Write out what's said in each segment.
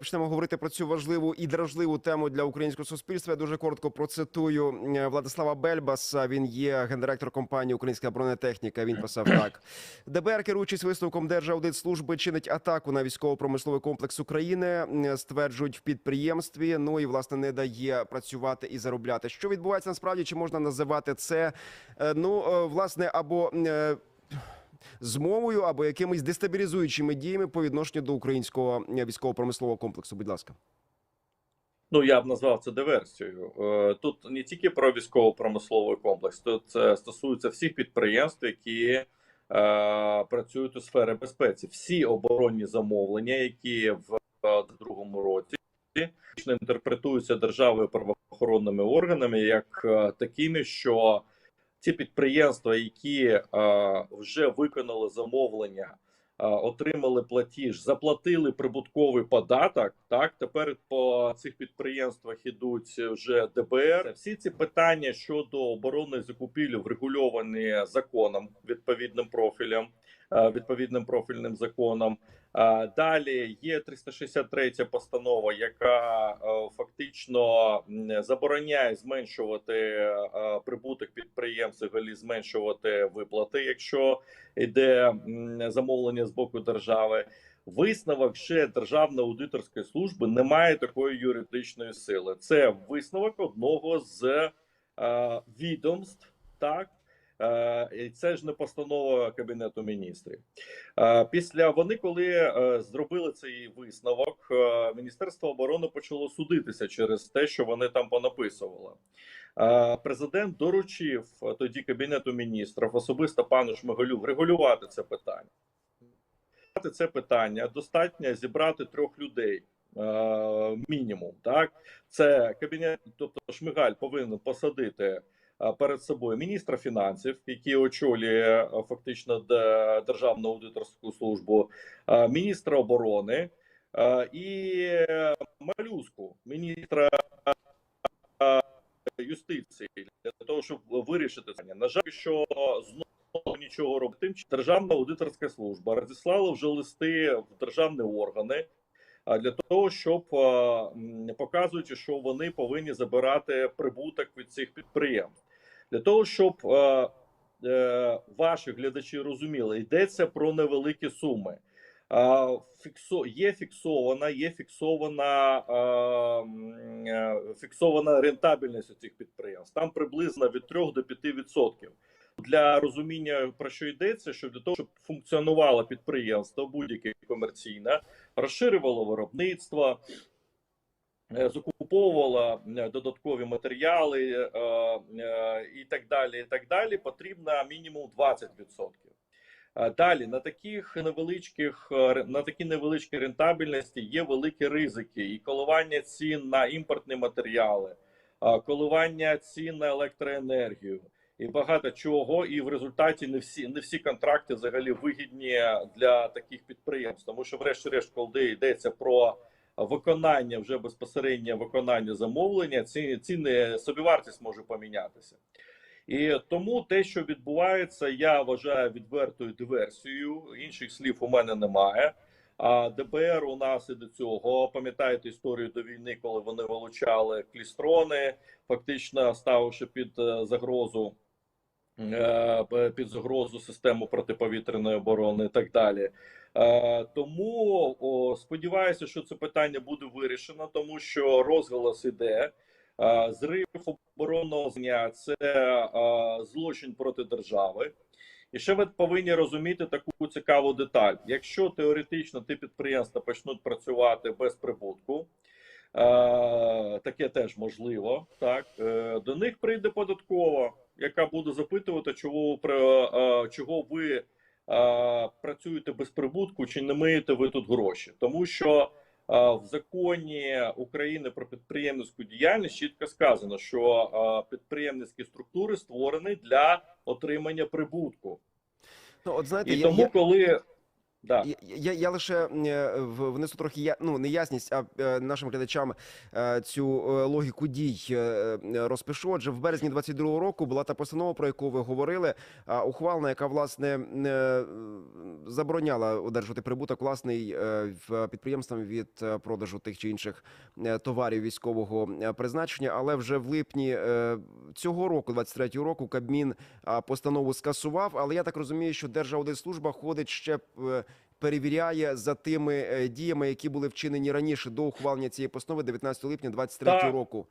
Почнемо говорити про цю важливу і дражливу тему для українського суспільства. Я дуже коротко процитую е, Владислава Бельбаса. Він є гендиректор компанії Українська бронетехніка. Він писав так: ДБР, керуючись висновком Держаудитслужби, чинить атаку на військово-промисловий комплекс України. е, Стверджують в підприємстві. Ну і власне не дає працювати і заробляти. Що відбувається насправді? Чи можна називати це? е, Ну власне або. Е, змовою або якимись дестабілізуючими діями по відношенню до українського е, військово-промислового комплексу. Будь ласка, Ну, я б назвав це диверсією. Е, Тут не тільки про військово-промисловий комплекс, тут це стосується всіх підприємств, які е, працюють у сфері безпеці. Всі оборонні замовлення, які в е, другому році фактично інтерпретуються державою правоохоронними органами як е, такими, що ці підприємства, які е, вже виконали замовлення, е, отримали платіж, заплатили прибутковий податок. Так тепер по цих підприємствах ідуть вже ДБР. Всі ці питання щодо оборонних закупівель врегульовані законом відповідним профілем, е, відповідним профільним законом. А, Далі є 363 постанова, яка е, фактично забороняє зменшувати е, прибуток підприємств, взагалі зменшувати виплати, якщо йде замовлення з боку держави. Висновок ще Державної аудиторської служби не має такої юридичної сили. Це висновок одного з е, відомств, так. Е, і це ж не постанова Кабінету міністрів. Е, Після вони, коли е, зробили цей висновок, Міністерство оборони почало судитися через те, що вони там понаписували. Президент доручив тоді Кабінету міністрів особисто пану Шмигалю врегулювати це питання. Це питання достатньо зібрати трьох людей. Мінімум, так це кабінет, тобто Шмигаль повинен посадити перед собою міністра фінансів, який очолює е, фактично державну аудиторську службу, е, міністра оборони е, і е, малюску міністра е, юстиції для того, щоб вирішити це. На жаль, що знову нічого робити. Державна аудиторська служба розіслала вже листи в державні органи. Для того щоб показуючи, що вони повинні забирати прибуток від цих підприємств, для того, щоб е, ваші глядачі розуміли, йдеться про невеликі суми. Фіксо є фіксована, є фіксована е, фіксована рентабельність у цих підприємств. Там приблизно від 3 до 5 відсотків. Для розуміння про що йдеться, що для того, щоб функціонувало підприємство будь-яке комерційне, розширювало виробництво, е, закуповувало е, додаткові матеріали е, і так далі. І так далі, потрібно мінімум 20%. Е, Далі на таких невеличких на такі невеличкі рентабельності є великі ризики і коливання цін на імпортні матеріали, коливання цін на електроенергію і багато чого. І в результаті не всі не всі контракти взагалі вигідні для таких підприємств, тому що, врешті-решт, коли йдеться про виконання вже безпосередньо виконання замовлення, ці ціни собівартість може помінятися. І тому те, що відбувається, я вважаю відвертою диверсією. Інших слів у мене немає. А ДБР у нас і до цього пам'ятаєте історію до війни, коли вони вилучали клістрони, фактично ставивши під е, загрозу під загрозу систему протиповітряної оборони і так далі. Е, Тому сподіваюся, що це питання буде вирішено, тому що розголос іде. Е, Зрив оборонного зня це е, злочин проти держави. І ще ви повинні розуміти таку цікаву деталь: якщо теоретично ті підприємства почнуть працювати без прибутку, е, таке теж можливо. Так е, до них прийде податкова, яка буде запитувати, чого, про, е, чого ви е, працюєте без прибутку, чи не маєте ви тут гроші, тому що. В законі України про підприємницьку діяльність чітко сказано, що підприємницькі структури створені для отримання прибутку. ну от знаєте, І я, тому, я, коли Да. Я, я, я лише е, внесу трохи я, ну, неясність, а е, нашим глядачам е, цю логіку дій розпишу. Отже, в березні 22-го року була та постанова, про яку ви говорили, ухвалена, яка власне забороняла одержувати прибуток власний підприємствам від продажу тих чи інших товарів військового призначення. Але вже в липні цього року, 23-го року, Кабмін постанову скасував. Але я так розумію, що Держаудитслужба ходить ще перевіряє за тими е, діями, які були вчинені раніше до ухвалення цієї постанови 19 липня 23 Так. року.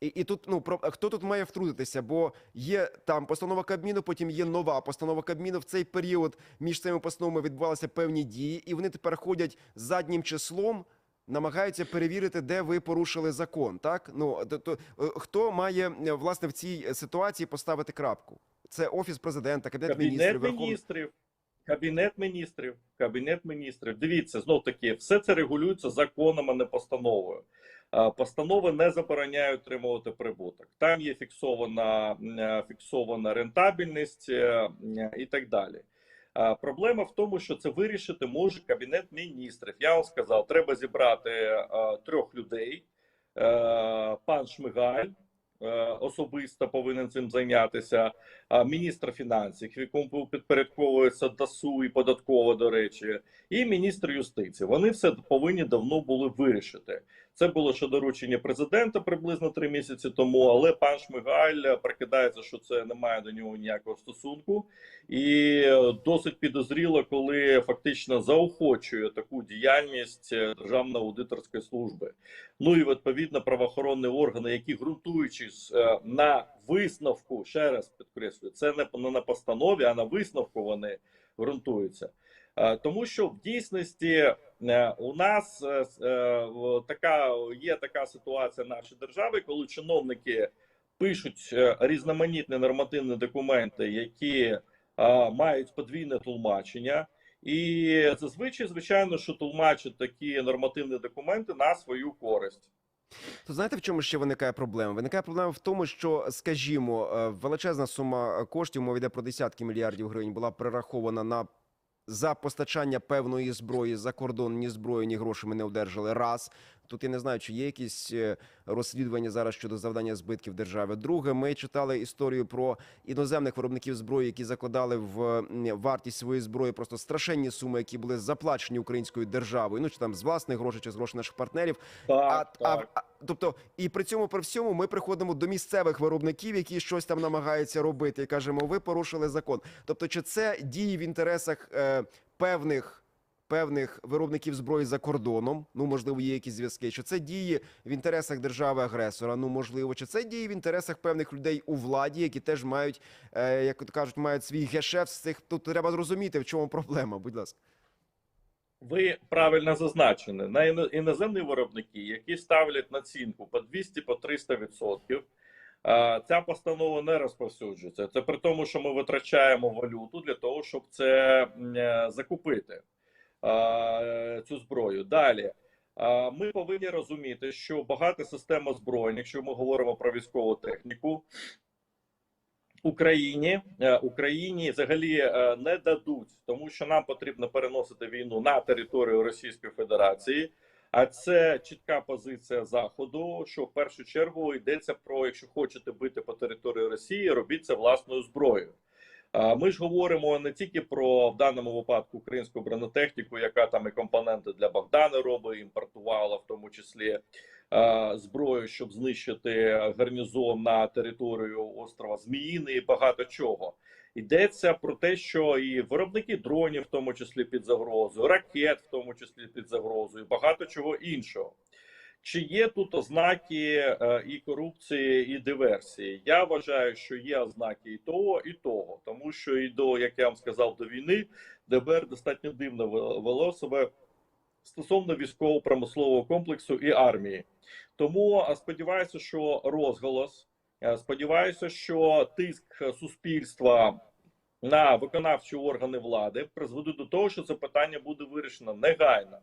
І, і тут ну про хто тут має втрутитися? Бо є там постанова Кабміну, потім є нова постанова Кабміну. В цей період між цими постановами відбувалися певні дії, і вони тепер ходять заднім числом. Намагаються перевірити, де ви порушили закон. Так ну то, то е, хто має е, власне в цій ситуації поставити крапку? Це офіс президента, кабінет, Кабінет міністрів, міністрів. Кабінет міністрів, кабінет міністрів. Дивіться, знов таки, все це регулюється законом, а не постановою. Постанови не забороняють отримувати прибуток. Там є фіксована, е, фіксована рентабельність е, е, і так далі. Проблема в тому, що це вирішити може кабінет міністрів. Я вам сказав, треба зібрати трьох людей. Пан Шмигаль особисто повинен цим зайнятися міністр фінансів, якому підпорядковується ДАСУ і податково, до речі, і міністр юстиції. Вони все повинні давно були вирішити. Це було ще доручення президента приблизно три місяці тому. Але пан Шмигаль прикидається, що це не має до нього ніякого стосунку, і е, досить підозріло, коли фактично заохочує таку діяльність е, Державної аудиторської служби. Ну і відповідно правоохоронні органи, які ґрунтуючись е, на висновку, ще раз підкреслюю, це не на постанові, а на висновку вони ґрунтуються. Тому що в дійсності у нас е, е, така є така ситуація в нашій державі, коли чиновники пишуть е, різноманітні нормативні документи, які е, мають подвійне тлумачення. І зазвичай, звичайно, що тлумачать такі нормативні документи на свою користь. То знаєте, в чому ще виникає проблема? Виникає проблема в тому, що, скажімо, е, величезна сума коштів, мова йде про десятки мільярдів гривень, була перерахована на за постачання певної зброї за кордон. Ні зброї, ні грошей ми не одержали. Раз тут я не знаю, чи є якісь е, розслідування зараз щодо завдання збитків держави. Друге, ми читали історію про іноземних виробників зброї, які закладали в вартість своєї зброї просто страшенні суми, які були заплачені українською державою. Ну чи там з власних грошей, чи з грошей наших партнерів. Так, А, так. а, а тобто, і при цьому при всьому ми приходимо до місцевих виробників, які щось там намагаються робити, і кажемо, ви порушили закон. Тобто, чи це дії в інтересах е, певних. Певних виробників зброї за кордоном, ну можливо, є якісь зв'язки. Чи це дії в інтересах держави-агресора? Ну можливо, чи це дії в інтересах певних людей у владі, які теж мають, е, як кажуть, мають свій гешефт з цих. Тут треба зрозуміти, в чому проблема. Будь ласка. Ви правильно зазначені. На іноземні виробники, які ставлять націнку по 200 по 300 відсотків. Ця постанова не розповсюджується. Це при тому, що ми витрачаємо валюту для того, щоб це е, закупити цю зброю. Далі ми повинні розуміти, що багата система озброєнь, якщо ми говоримо про військову техніку, Україні е, Україні взагалі е, не дадуть, тому що нам потрібно переносити війну на територію Російської Федерації. А це чітка позиція Заходу, що в першу чергу йдеться про якщо хочете бити по території Росії, робіть це власною зброєю. Ми ж говоримо не тільки про в даному випадку українську бронетехніку, яка там і компоненти для Богдана робить, імпортувала в тому числі зброю, щоб знищити гарнізон на територію острова Зміїний і багато чого. Йдеться про те, що і виробники дронів, в тому числі під загрозою, ракет, в тому числі під загрозою, і багато чого іншого. Чи є тут ознаки е, і корупції, і диверсії? Я вважаю, що є ознаки і того, і того, тому що і до, як я вам сказав, до війни ДБР достатньо дивно вел- вело себе стосовно військово-промислового комплексу і армії. Тому сподіваюся, що розголос, е, сподіваюся, що тиск суспільства на виконавчі органи влади призведуть до того, що це питання буде вирішено негайно.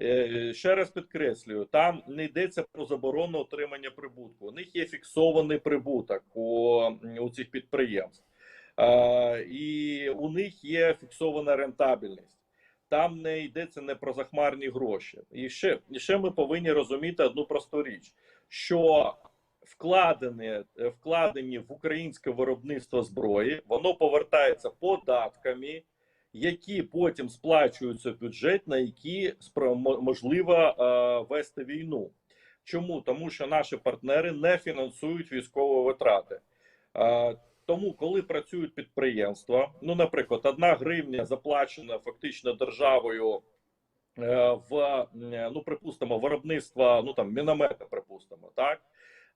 Е, Ще раз підкреслюю, там не йдеться про заборону отримання прибутку. У них є фіксований прибуток у, у цих підприємств, Е, і у них є фіксована рентабельність. там не йдеться не про захмарні гроші. І ще, ще ми повинні розуміти одну просту річ, що вкладені, вкладені в українське виробництво зброї, воно повертається податками, які потім сплачуються в бюджет, на які можливо е, вести війну. Чому? Тому що наші партнери не фінансують військові витрати. Е, тому, коли працюють підприємства, ну, наприклад, одна гривня заплачена фактично державою е, в ну, припустимо, виробництва, ну там міномета, припустимо, так.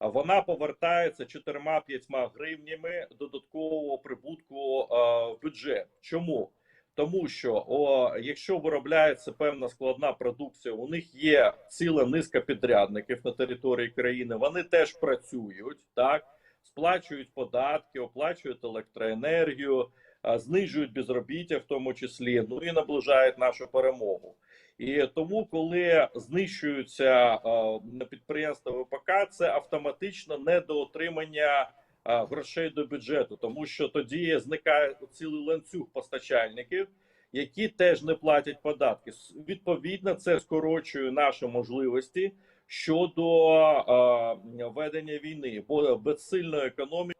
Вона повертається 4-5 гривнями додаткового прибутку в бюджет. Чому? Тому що о, якщо виробляється певна складна продукція, у них є ціла низка підрядників на території країни. Вони теж працюють, так сплачують податки, оплачують електроенергію, знижують безробіття, в тому числі, ну і наближають нашу перемогу. І тому, коли знищуються на підприємства ВПК, це автоматично недоотримання грошей до бюджету, тому що тоді зникає цілий ланцюг постачальників, які теж не платять податки. Відповідно, це скорочує наші можливості щодо а, ведення війни, бо без сильної економіки,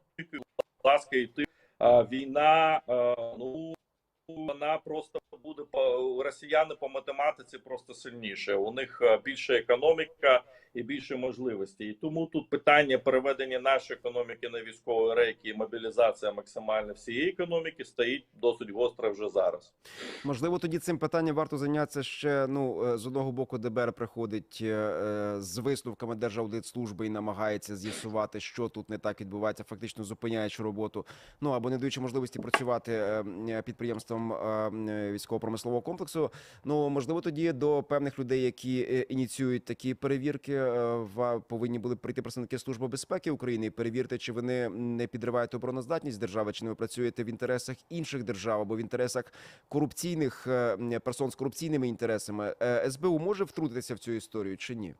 ласка, йти а, війна. А, ну вона просто буде по росіяни по математиці просто сильніше. У них е, більше економіка і більше можливостей. І тому тут питання переведення нашої економіки на військові рейки і мобілізація максимально всієї економіки стоїть досить гостро вже зараз. Можливо, тоді цим питанням варто зайнятися ще. Ну е, з одного боку, ДБР приходить е, з висновками Держаудитслужби і намагається з'ясувати, що тут не так відбувається, фактично зупиняючи роботу. Ну або не даючи можливості працювати підприємствам е, е, військово-промислового комплексу. Ну можливо, тоді до певних людей, які е, ініціюють такі перевірки, е, повинні були прийти представники служби безпеки України і перевірити, чи вони не підривають обороноздатність держави, чи не ви працюєте в інтересах інших держав або в інтересах корупційних персон з корупційними інтересами. СБУ може втрутитися в цю історію чи ні?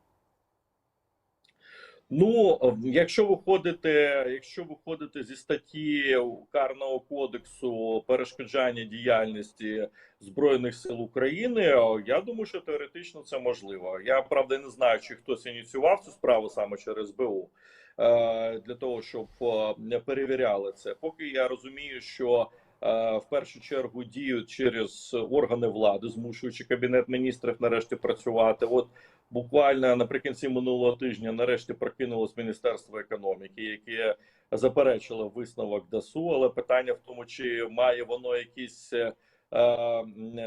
Ну, якщо виходити, якщо виходити зі статті карного кодексу перешкоджання діяльності збройних сил України, я думаю, що теоретично це можливо. Я правда не знаю, чи хтось ініціював цю справу саме через СБУ е, для того, щоб е, перевіряли це. Поки я розумію, що е, в першу чергу діють через органи влади, змушуючи кабінет міністрів нарешті працювати. От буквально наприкінці минулого тижня нарешті прокинулось Міністерство економіки, яке заперечило висновок ДАСУ. Але питання в тому, чи має воно якийсь е,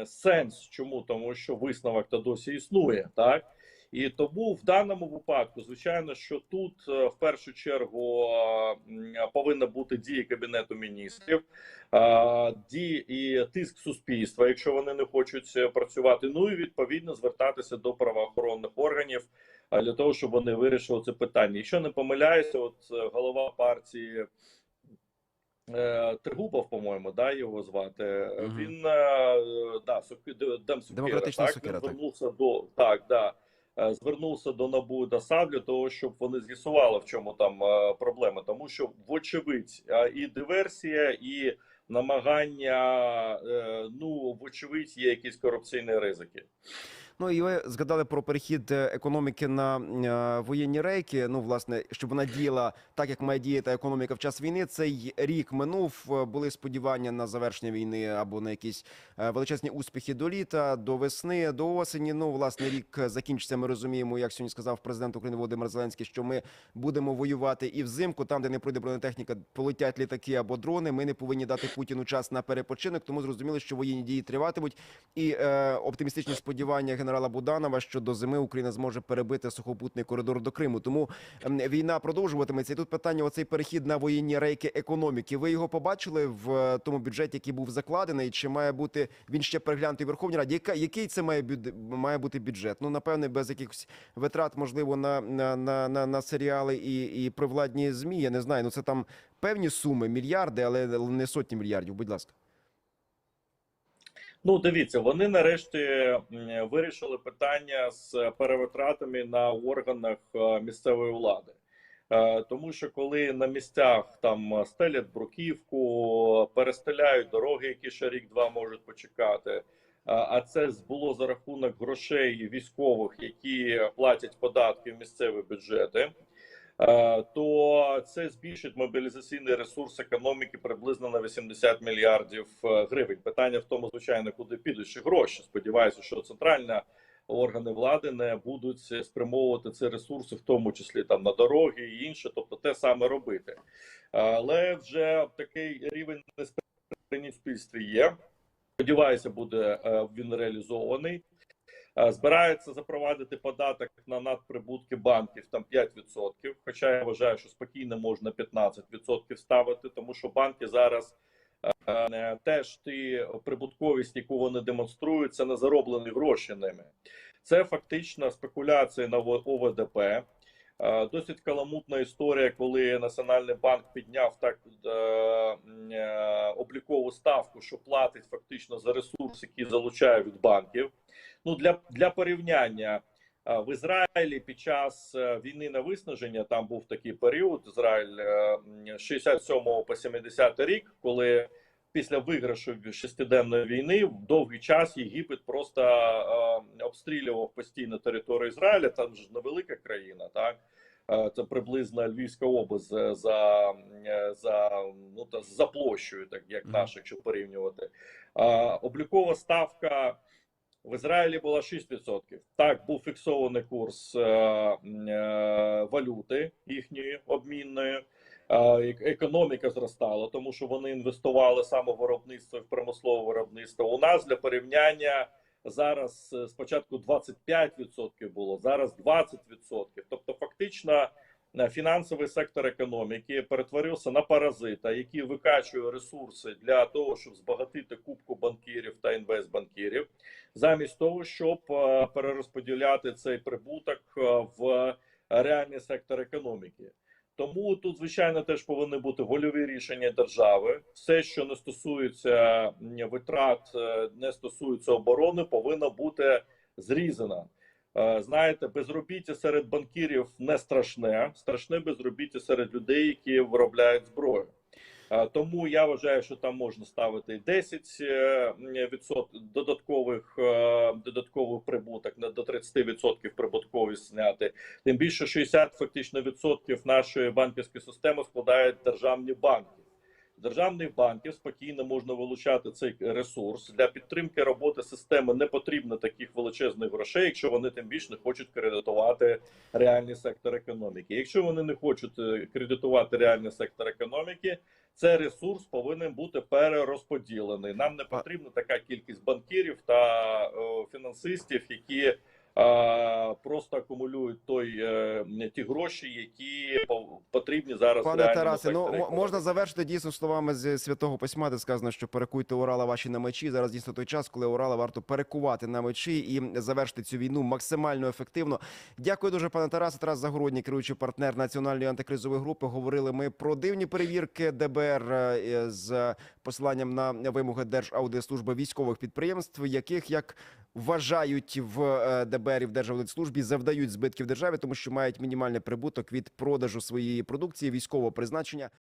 сенс. Чому? Тому що висновок та досі існує, так? І тому в даному випадку, звичайно, що тут е, в першу чергу е, повинна бути дія кабінету міністрів, дії і тиск суспільства, якщо вони не хочуть е, працювати. Ну і відповідно звертатися до правоохоронних органів для того, щоб вони вирішили це питання. Якщо не помиляюся, от голова партії. Тригубов, по-моєму, да, його звати. Мгм. Він е, да, Сокира, Демократична так, він так. звернувся до так, да, звернувся до НАБУ та САП для того, щоб вони з'ясували, в чому там е, проблема. Тому що, вочевидь, е, і диверсія, і намагання, е, ну, вочевидь, є якісь корупційні ризики. Ну і ви згадали про перехід е, економіки на е, воєнні рейки. Ну, власне, щоб вона діяла так, як має діяти економіка в час війни. Цей рік минув. е, Були сподівання на завершення війни або на якісь величезні успіхи до літа, до весни, до осені. Ну, власне, рік закінчиться. Ми розуміємо, як сьогодні сказав президент України Володимир Зеленський, що ми будемо воювати і взимку, там, де не пройде бронетехніка, полетять літаки або дрони. Ми не повинні дати Путіну час на перепочинок. Тому зрозуміло, що воєнні дії триватимуть. І е, оптимістичні сподівання генерала Буданова, що до зими Україна зможе перебити сухопутний коридор до Криму. Тому війна продовжуватиметься. І тут питання: оцей перехід на воєнні рейки економіки. Ви його побачили в е, тому бюджеті, який був закладений? Чи має бути він ще переглянутий Верховній Раді? Яка який це має має бути бюджет? Ну напевне, без якихось витрат, можливо, на, на, на, на, на серіали і, і провладні змі. Я не знаю. Ну це там певні суми, мільярди, але не сотні мільярдів. Будь ласка. Ну, дивіться, вони нарешті вирішили питання з перевитратами на органах е, місцевої влади. Е, Тому що коли на місцях там стелять бруківку, перестеляють дороги, які ще рік-два можуть почекати. а це було за рахунок грошей військових, які платять податки в місцеві бюджети. Е, То це збільшить мобілізаційний ресурс економіки приблизно на 80 мільярдів е, гривень. Питання в тому, звичайно, куди підуть ці гроші. Сподіваюся, що центральна органи влади не будуть спрямовувати ці ресурси, в тому числі там на дороги і інше, тобто те саме робити. Але вже такий рівень несприйняття в суспільстві є. Сподіваюся, буде е, він реалізований. Е, Збирається запровадити податок на надприбутки банків там 5%, Хоча я вважаю, що спокійно можна 15% ставити, тому що банки зараз е, теж ті прибутковість, яку вони демонструють, це не зароблені гроші ними. Це фактично спекуляції на ОВДП. Е, Досить каламутна історія, коли Національний банк підняв так е, е, облікову ставку, що платить фактично за ресурс, який залучає від банків. Ну для, для порівняння в Ізраїлі під час війни на виснаження там був такий період. Ізраїль е, м, 67 по 70 рік, коли після виграшу шестиденної війни в довгий час Єгипет просто е, обстрілював постійно територію Ізраїля. Там ж невелика країна, так Е, це приблизно Львівська область е, за, е, за ну та за площею, так як наша, якщо порівнювати. Е, облікова ставка. В Ізраїлі була 6%. Так, був фіксований курс е, е, валюти їхньої обмінної. Ек- економіка зростала, тому що вони інвестували саме в виробництво і в промислове виробництво. У нас для порівняння зараз е, спочатку 25% було, зараз 20%. Тобто, фактично, е, фінансовий сектор економіки перетворився на паразита, який викачує ресурси для того, щоб збагатити кубку банкірів та інвестбанкірів, замість того, щоб е, перерозподіляти цей прибуток в реальний сектор економіки. Тому тут, звичайно, теж повинні бути вольові рішення держави. Все, що не стосується витрат, е, не стосується оборони, повинно бути зрізано. Е, Знаєте, безробіття серед банкірів не страшне, страшне безробіття серед людей, які виробляють зброю. Е, Тому я вважаю, що там можна ставити 10 е, відсот додаткових додатковий прибуток на до 30% прибутковість зняти. Тим більше 60 фактично відсотків нашої банківської системи складають державні банки. Державних банків спокійно можна вилучати цей ресурс для підтримки роботи системи. Не потрібно таких величезних грошей, якщо вони тим більше не хочуть кредитувати реальний сектор економіки. Якщо вони не хочуть е, кредитувати реальний сектор економіки, цей ресурс повинен бути перерозподілений. Нам не потрібна така кількість банкірів та е, фінансистів, які просто акумулюють той е, ті гроші, які потрібні зараз. Пане Тарасе, ну можна завершити дійсно словами з святого письма, де сказано, що перекуйте Урала ваші на мечі. Зараз дійсно той час, коли Урала варто перекувати на мечі і завершити цю війну максимально ефективно. Дякую дуже, пане Тарасе. Тарас Загородній, керуючий партнер національної антикризової групи. Говорили ми про дивні перевірки ДБР е, з посиланням на вимоги Держаудитслужби військових підприємств, яких як вважають в е, ДБР і в завдають збитків державі, тому що мають мінімальний прибуток від продажу своєї продукції військового призначення.